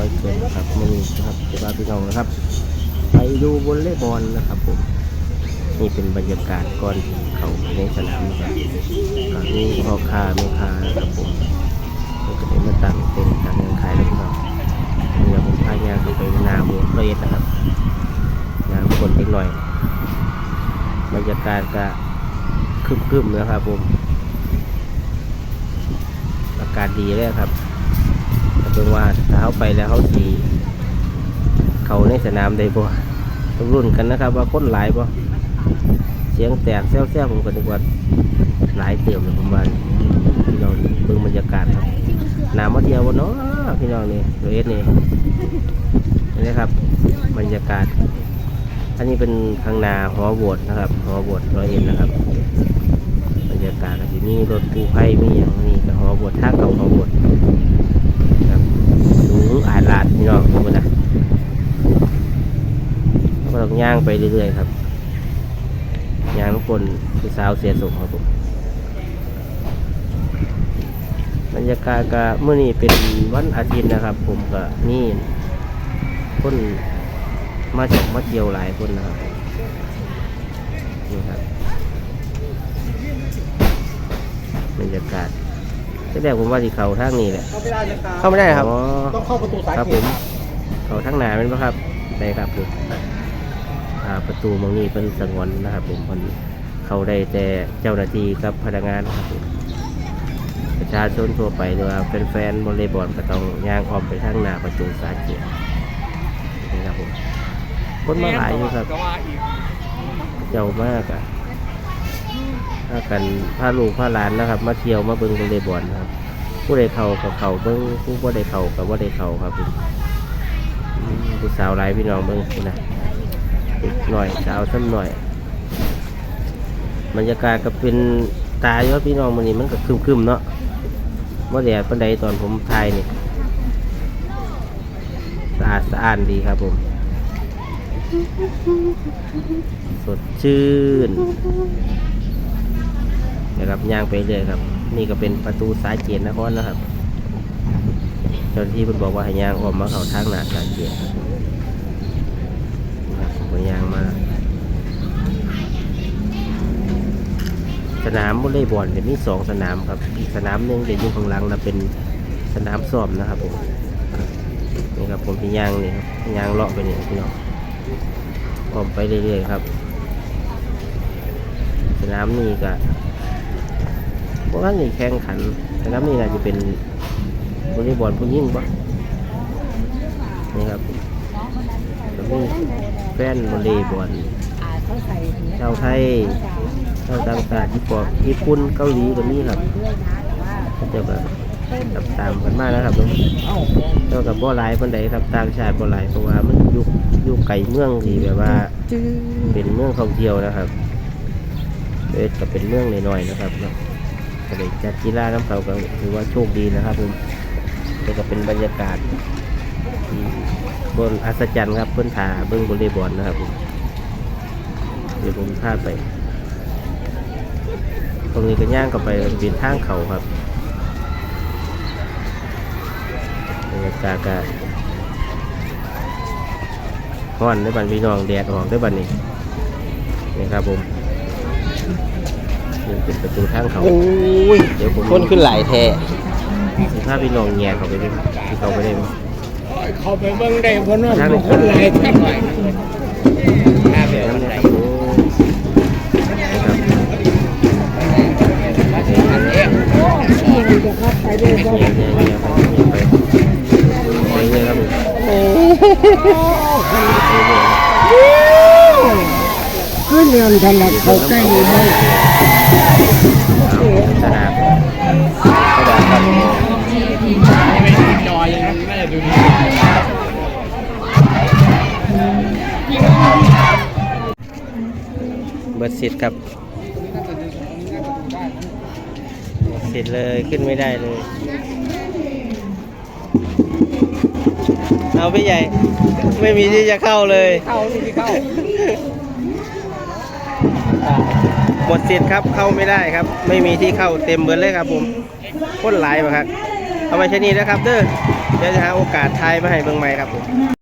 อยเกินครับไมือนะครับจะพาพี่น้องนะครับ ไปดูวอลเลย์บอลนะครับผมนี่เป็นบรรยากาศก่อนเขาในสนามนะครับก็มีพ่อค้าแม่ค้านะครับผมก็จะได้มาตั้งเป็นการเงินขายแล้วพี่น้องเดี๋ยวผมพายางเข้าไปนาหัวเรยนะครับงานคนเล็กหน่อยบรรยากาศก็ครึมๆนะครับผมอากาศดีเลยครับ เพิ่งว่าถ้าเขาไปแล้วเขาสีเขาในสนามได้บ่ต้องรุ่นกันนะครับ ว่าคนหลายบ่เสียงแตกแซวๆผมก็นึกว่าหลายเติมเลยผมว่าพี่น้องเบิ่งบรรยากาศครับน้ำมาเที่ยวบ่เนาะพี่น้องนี่โรเอสนี่นี่นะครับ บรรยากาศ อันนี้เป็นข้างนาหอโบสถ์นะครับหอโบสถ์ร้อยเอ็ดนะครับ บรรยากาศที่นี่รถกู้ภัยมีอย่างนี้หอโบสถ์ท่าเก่าหอโบสถ์ สูงอาลาดพี่น้องทุกคนนะก็ต้องย่างไปเรื่อยๆครับย่างทุกคนคือสาวเสียสุขครับผมบรรยากาศก็เมื่อนี้เป็นวันอาทิตย์นะครับ ผมก็นี่คนมาจากมาเที่ยวหลายคนนะครับนี่ครับบรรยากาศ ที่แรกผมว่าที่เขาทางนี้แหละ เข้าไม่ได้นะครับเข้าไม่ได้ครับต้องเข้าประตูซ้ายครับเขผตม เขาทางหนาเป็นปะครับได้ครับผมอ่าประตูมองนี้เป็นสงวนนะครับ ผมคนเขาได้แต่เจ้าหน้าที่กับพนักงานนะครับผมประชาชนทั่วไปหรือว่าแฟนๆวอลเลย์บอลก็ต้องย่างออมไปทางหน้าประตูสาเกียรตินี่ครับผมคนมาหลายอยู่ครับก็ว่าอีกเจ้ามากอะ ถ้ากันพาลูกพาหลานนะครับ มาเที่ยวมาเบิ่งวอลเลย์บอลนะครับ ผู้ใดเข้ากับเข่าเบิ่งผู้บ่ได้เข้ากับบ่ได้เข้าครับผู้สาวหลายพี่น้องเบิ่งนะเด็กหน่อยสาวซ้ำหน่อยบรรยากาศก็เป็นตายู่ครับพี่น้องมื้อนี้มันก็คึมๆเนาะบ่แดดปานใดตอนผมถ่ายนี่สะอาดสะอ้านดีครับผม สดชื่น นะครับย่างไปเรื่อยครับ นี่ก็เป็นประตูสายเกียรตินครนะครับเจ้าหน้าที่เพิ่นบอกว่าให้ย่างออกมาเข้าทางหน้าสายเกียรติครับนะครับผมก็ย่างมาสนามวอลเลย์บอลจะมีสองสนามครับ อีกสนามหนึ่งจะอยู่ข้างหลังนะเป็นสนามซ้อมนะครับผมนี่ครับผมที่ย่างนี่ครับย่างเลาะไปนี่พี่น้องออมไปเรื่อยๆครับ สนามนี้ก็ พวกนั้นนี่แข่งขันสนามนี้น่าจะเป็นวอลเลย์บอลผู้หญิงปะนี่ครับก็มีแฟนวอลเลย์บอลชาวไทยชาวต่างชาติญี่ปุ่นญี่ปุ่นเกาหลีก็มีครับก็จะแบบตับตามกันมากนะครับผมเอ้าเท่ากับบ่หลายปานใดครับต่างชาติบ่หลายเพราะว่ามันอยู่อยู่ไกลเมืองที่แบบว่าจื้อเป็นเมืองท่องเที่ยวนะครับเอ็ดก็เป็นเมืองน้อยๆนะครับ เนาะก็ได้จัดกีฬาน้ำเขาก็ถือว่าโชคดีนะครับผมแล้วก็เป็นบรรยากาศที่บนอัศจรรย์ครับเพื่อนถาเบิ้งวอลเลย์บอลนะครับผมเดี๋ยวผมพาไป ตรงนี้ก็ย่างกับไปเป็นทางเขาครับบรรยากาศก็ร้อนได้บันพี่น้องแดดออกได้บันนี้นี่ครับผม นี่เป็นประตูทางเขาโอ้ยเดี๋ยวผมคนขึ้นหลายแท้สิพาพี่น้องแง่เขาไปได้ไหมที่เขาไปได้ไหมเขาไปเบิ่งได้เพราะว่าคนหลายแท้หน่อยหน้าแบบนั่นไหนนะครับโอ้ เลยครับผมขึ้นเงินทันหลักเขาใกล้เลยไหมสนามกระดาษครับจอยังไม่ด้ดูดีเบิร์ดสิทธิ์ครับเสร็จเลยขึ้นไม่ได้เลย เอาพี่ใหญ่ ไม่มีที่จะเข้าเลย เข้าที่เข้า หมดสิทธิ์ครับเข้าไม่ได้ครับ ไม่มีที่เข้าเต็มเบิดเลยครับผมคนหลายมาครับเอาไปใช้นี่นะครับเด้อเดี๋ยวจะหาโอกาสทายมาให้เบิ่งใหม่ครับผม